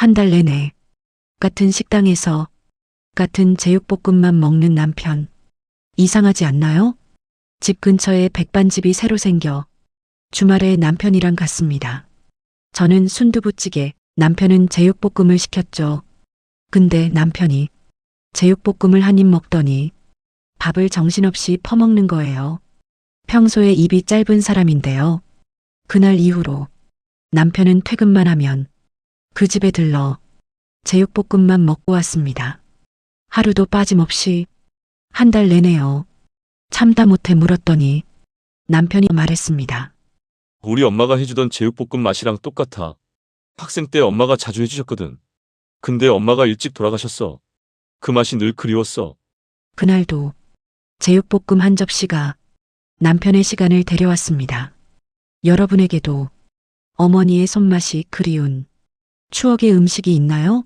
한 달 내내 같은 식당에서 같은 제육볶음만 먹는 남편. 이상하지 않나요? 집 근처에 백반집이 새로 생겨 주말에 남편이랑 갔습니다. 저는 순두부찌개, 남편은 제육볶음을 시켰죠. 근데 남편이 제육볶음을 한 입 먹더니 밥을 정신없이 퍼먹는 거예요. 평소에 입이 짧은 사람인데요. 그날 이후로 남편은 퇴근만 하면 그 집에 들러 제육볶음만 먹고 왔습니다. 하루도 빠짐없이 한 달 내내요. 참다 못해 물었더니 남편이 말했습니다. 우리 엄마가 해주던 제육볶음 맛이랑 똑같아. 학생 때 엄마가 자주 해주셨거든. 근데 엄마가 일찍 돌아가셨어. 그 맛이 늘 그리웠어. 그날도 제육볶음 한 접시가 남편의 시간을 데려왔습니다. 여러분에게도 어머니의 손맛이 그리운 추억의 음식이 있나요?